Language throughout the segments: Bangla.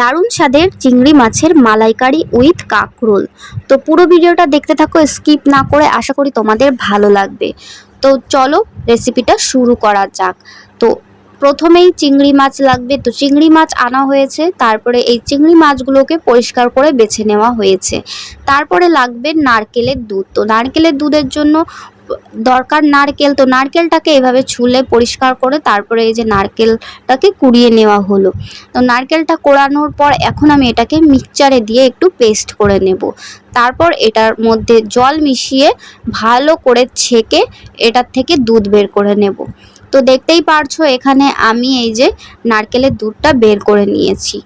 দারুণ স্বাদের চিংড়ি মাছের মালাইকারি উইথ কাকরোল। তো পুরো ভিডিওটা দেখতে থাকো, স্কিপ না করে আশা করি তোমাদের ভালো লাগবে। তো চলো রেসিপিটা শুরু করা যাক। তো প্রথমেই চিংড়ি মাছ লাগবে। তো চিংড়ি মাছ আনা হয়েছে, তারপরে এই চিংড়ি মাছগুলোকে পরিষ্কার করে বেছে নেওয়া হয়েছে। তারপরে লাগবে নারকেলের দুধ। তো নারকেলের দুধের জন্য দরকার নারকেল, তো নারকেলটাকে এভাবে ছুলে পরিষ্কার করে তারপরে এই যে নারকেলটাকে কুড়িয়ে নেওয়া হলো। তো নারকেলটা কোড়ানোর পর এখন আমি এটাকে মিক্সচারে দিয়ে একটু পেস্ট করে নেব। তারপর এটার মধ্যে জল মিশিয়ে ভালো করে ছেঁকে এটার থেকে দুধ বের করে নেব। তো দেখতেই পারছ, এখানে আমি এই যে নারকেলের দুধটা বের করে নিয়েছি।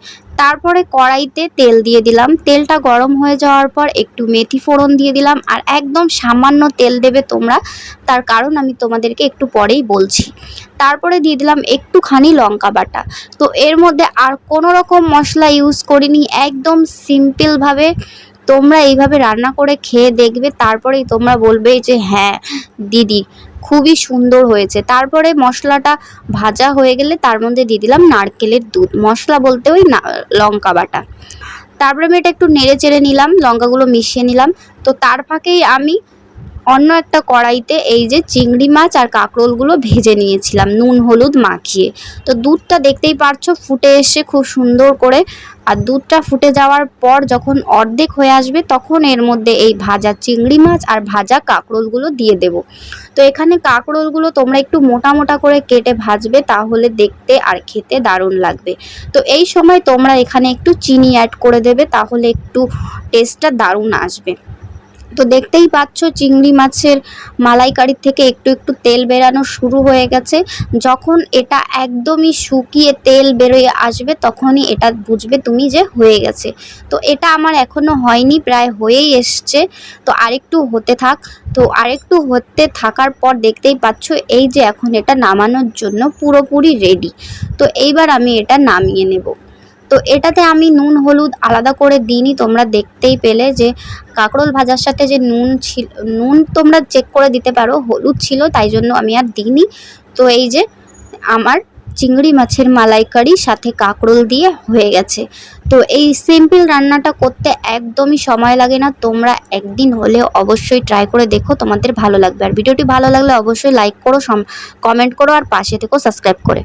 তারপরে কড়াইতে তেল দিয়ে দিলাম। তেলটা গরম হয়ে যাওয়ার পর একটু মেথি ফোড়ন দিয়ে দিলাম। আর একদম সামান্য তেল দেবে তোমরা, তার কারণ আমি তোমাদেরকে একটু পরেই বলছি। তারপরে দিয়ে দিলাম একটুখানি লঙ্কা বাটা। তো এর মধ্যে আর কোনো রকম মশলা ইউজ করিনি, একদম সিম্পলভাবে তোমরা এইভাবে রান্না করে খেয়ে দেখবে, তারপরেই তোমরা বলবে যে হ্যাঁ দিদি খুবই সুন্দর হয়েছে। তারপরে মশলাটা ভাজা হয়ে গেলে তার মধ্যে দিয়ে দিলাম নারকেলের দুধ। মশলা বলতে ওই লঙ্কা বাটা। তারপরে আমি এটা একটু নেড়ে চেড়ে নিলাম, লঙ্কাগুলো মিশিয়ে নিলাম। তো তার ফাঁকেই আমি অন্য একটা কড়াইতে এই যে চিংড়ি মাছ আর কাঁকরোলগুলো ভেজে নিয়েছিলাম, নুন, হলুদ মাখিয়ে। তো দুধটা দেখতেই পারছ ফুটে এসে খুব সুন্দর করে, আর দুধটা ফুটে যাওয়ার পর যখন অর্ধেক হয়ে আসবে তখন এর মধ্যে এই ভাজা চিংড়ি মাছ আর ভাজা কাঁকরোলগুলো দিয়ে দেব। তো এখানে কাঁকরোলগুলো তোমরা একটু মোটা মোটা করে কেটে ভাজবে তাহলে দেখতে আর খেতে দারুণ লাগবে। তো এই সময় তোমরা এখানে একটু চিনি অ্যাড করে দেবে তাহলে একটু টেস্টটা দারুণ আসবে। তো দেখতেই পাচ্ছ চিংড়ি মাছের মালাইকারির থেকে একটু একটু তেল বেরানো শুরু হয়ে গেছে। যখন এটা একদমই শুকিয়ে তেল বেরোয় আসবে, তখনই এটা বুঝবে তুমি যে হয়ে গেছে। তো এটা আমার এখনও হয়নি, প্রায় হয়েই এসছে। তো আরেকটু হতে থাক। তো আরেকটু হতে থাকার পর দেখতেই পাচ্ছ এই যে এখন এটা নামানোর জন্য পুরোপুরি রেডি তো এইবার আমি এটা নামিয়ে নেব। তো এটাতে আমি নুন, হলুদ আলাদা করে দিইনি। তোমরা দেখতেই পেলে যে কাঁকরোল ভাজার সাথে যে নুন ছিল, নুন তোমরা চেক করে দিতে পারো, হলুদ ছিল, তাই জন্য আমি আর দিইনি। তো এই যে আমার চিংড়ি মাছের মালাইকারি সাথে কাঁকরোল দিয়ে হয়ে গেছে। তো এই সিম্পল রান্নাটা করতে একদমই সময় লাগে না। তোমরা একদিন হলে অবশ্যই ট্রাই করে দেখো, তোমাদের ভালো লাগবে। আর ভিডিওটি ভালো লাগলে অবশ্যই লাইক করো কমেন্ট করো, আর পাশে থেকো সাবস্ক্রাইব করে।